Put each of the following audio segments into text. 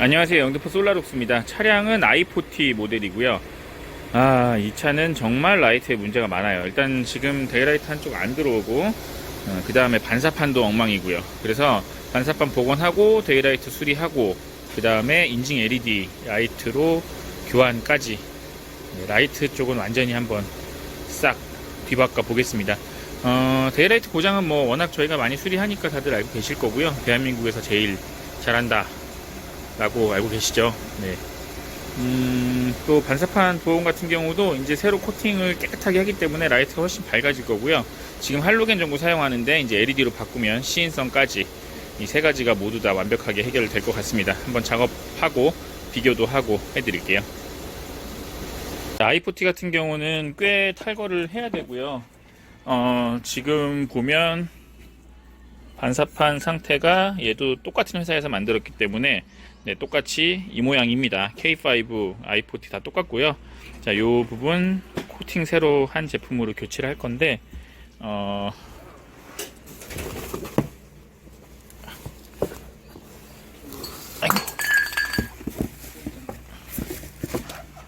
안녕하세요. 영등포 솔라룩스입니다. 차량은 i40 모델이고요. 아, 이 차는 정말 라이트에 문제가 많아요. 일단 지금 데이라이트 한쪽 안 들어오고, 그 다음에 반사판도 엉망이고요. 그래서 반사판 복원하고, 데이라이트 수리하고, 그 다음에 인증 LED 라이트로 교환까지. 네, 라이트 쪽은 완전히 한번 싹 뒤바꿔 보겠습니다. 어, 데이라이트 고장은 뭐 워낙 저희가 많이 수리하니까 다들 알고 계실 거고요. 대한민국에서 제일 잘한다. 라고 알고 계시죠. 네. 음, 또 반사판 보험 같은 경우도 이제 새로 코팅을 깨끗하게 하기 때문에 라이트가 훨씬 밝아질 거고요. 지금 할로겐 전구 사용하는데 이제 LED로 바꾸면 시인성까지 이 세 가지가 모두 다 완벽하게 해결될 것 같습니다. 한번 작업하고 비교도 하고 해드릴게요. i40 같은 경우는 꽤 탈거를 해야 되고요. 어, 지금 보면 반사판 상태가 얘도 똑같은 회사에서 만들었기 때문에 네, 똑같이 이 모양입니다. K5, i40 다 똑같고요. 자, 요 부분 코팅 새로 한 제품으로 교체를 할 건데 어.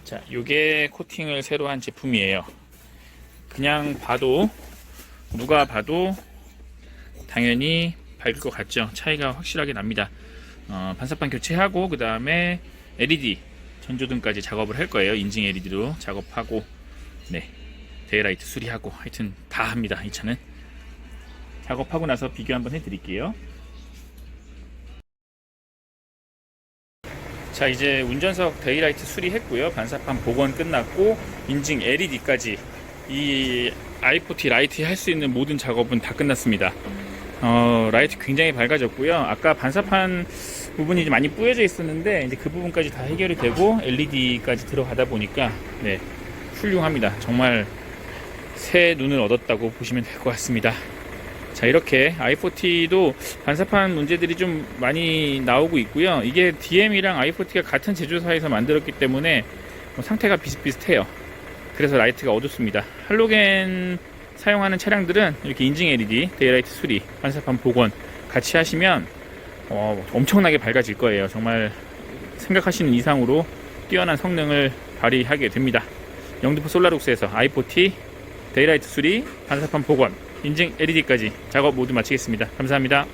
자, 요게 코팅을 새로 한 제품이에요. 그냥 봐도 누가 봐도 당연히 밝을 것 같죠. 차이가 확실하게 납니다. 어, 반사판 교체하고 그 다음에 LED 전조등까지 작업을 할 거예요. 인증 LED로 작업하고 네 데이라이트 수리하고 하여튼 다 합니다. 이 차는 작업하고 나서 비교 한번 해드릴게요. 자 이제 운전석 데이라이트 수리했고요. 반사판 복원 끝났고 인증 LED까지 이 i40 라이트에 할수 있는 모든 작업은 다 끝났습니다. 어, 라이트 굉장히 밝아졌고요. 아까 반사판 부분이 좀 많이 뿌여져 있었는데 이제 그 부분까지 다 해결이 되고 LED까지 들어가다 보니까 네, 훌륭합니다. 정말 새 눈을 얻었다고 보시면 될 것 같습니다. 자 이렇게 i40도 반사판 문제들이 좀 많이 나오고 있고요. 이게 DM이랑 i40가 같은 제조사에서 만들었기 때문에 뭐 상태가 비슷비슷해요. 그래서 라이트가 어둡습니다. 할로겐 사용하는 차량들은 이렇게 인증 LED, 데이라이트 수리, 반사판 복원 같이 하시면 어, 엄청나게 밝아질 거예요. 정말 생각하시는 이상으로 뛰어난 성능을 발휘하게 됩니다. 영등포 솔라룩스에서 i40, 데이라이트 수리, 반사판 복원, 인증 LED까지 작업 모두 마치겠습니다. 감사합니다.